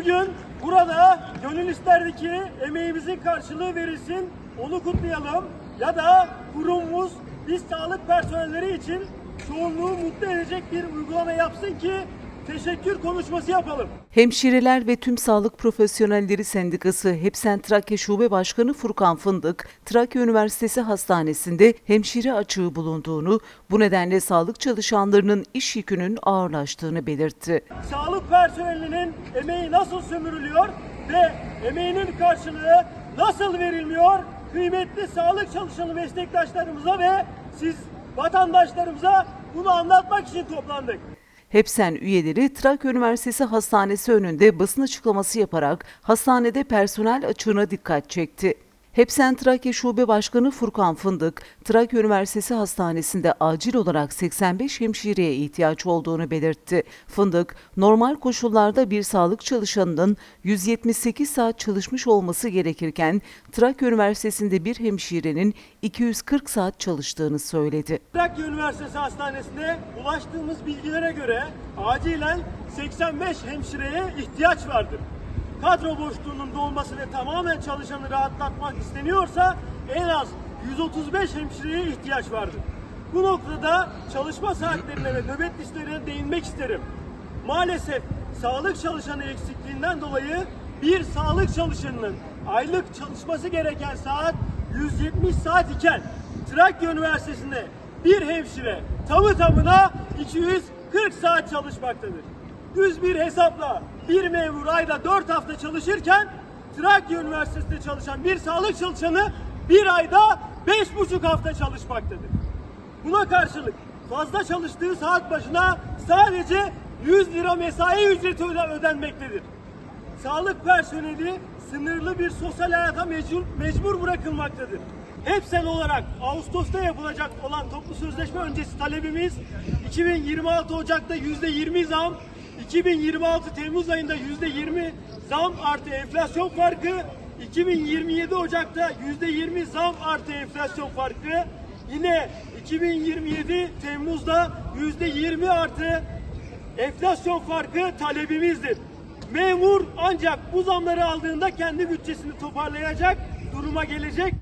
Bugün burada gönül isterdi ki emeğimizin karşılığı verilsin, onu kutlayalım. Ya da kurumumuz biz sağlık personelleri için çoğunluğu mutlu edecek bir uygulama yapsın ki teşekkür konuşması yapalım. Hemşireler ve Tüm Sağlık Profesyonelleri Sendikası Hepsen Trakya Şube Başkanı Furkan Fındık, Trakya Üniversitesi Hastanesi'nde hemşire açığı bulunduğunu, bu nedenle sağlık çalışanlarının iş yükünün ağırlaştığını belirtti. Sağlık personelinin emeği nasıl sömürülüyor ve emeğinin karşılığı nasıl verilmiyor? Kıymetli sağlık çalışanı meslektaşlarımıza ve siz vatandaşlarımıza bunu anlatmak için toplandık. Hepsen üyeleri Trakya Üniversitesi Hastanesi önünde basın açıklaması yaparak hastanede personel açığına dikkat çekti. Hepsen Trakya Şube Başkanı Furkan Fındık, Trakya Üniversitesi Hastanesi'nde acil olarak 85 hemşireye ihtiyaç olduğunu belirtti. Fındık, normal koşullarda bir sağlık çalışanının 178 saat çalışmış olması gerekirken, Trakya Üniversitesi'nde bir hemşirenin 240 saat çalıştığını söyledi. Trakya Üniversitesi Hastanesi'nde ulaştığımız bilgilere göre acilen 85 hemşireye ihtiyaç vardır. Kadro boşluğunun dolması ve tamamen çalışanı rahatlatmak isteniyorsa en az 135 hemşireye ihtiyaç vardır. Bu noktada çalışma saatlerine ve nöbet listelerine değinmek isterim. Maalesef sağlık çalışanı eksikliğinden dolayı bir sağlık çalışanının aylık çalışması gereken saat 170 saat iken Trakya Üniversitesi'nde bir hemşire tamı tamına 240 saat çalışmaktadır. Düz bir hesapla bir memur ayda 4 hafta çalışırken Trakya Üniversitesi'nde çalışan bir sağlık çalışanı bir ayda 5,5 hafta çalışmaktadır. Buna karşılık fazla çalıştığı saat başına sadece 100 lira mesai ücreti öde- ödenmektedir. Sağlık personeli sınırlı bir sosyal hayata mecbur, mecbur bırakılmaktadır. Hepsel olarak Ağustos'ta yapılacak olan toplu sözleşme öncesi talebimiz 2026 Ocak'ta %20 zam, 2026 Temmuz ayında %20 zam artı enflasyon farkı, 2027 Ocak'ta %20 zam artı enflasyon farkı, yine 2027 Temmuz'da %20 artı enflasyon farkı talebimizdir. Memur ancak bu zamları aldığında kendi bütçesini toparlayacak duruma gelecek.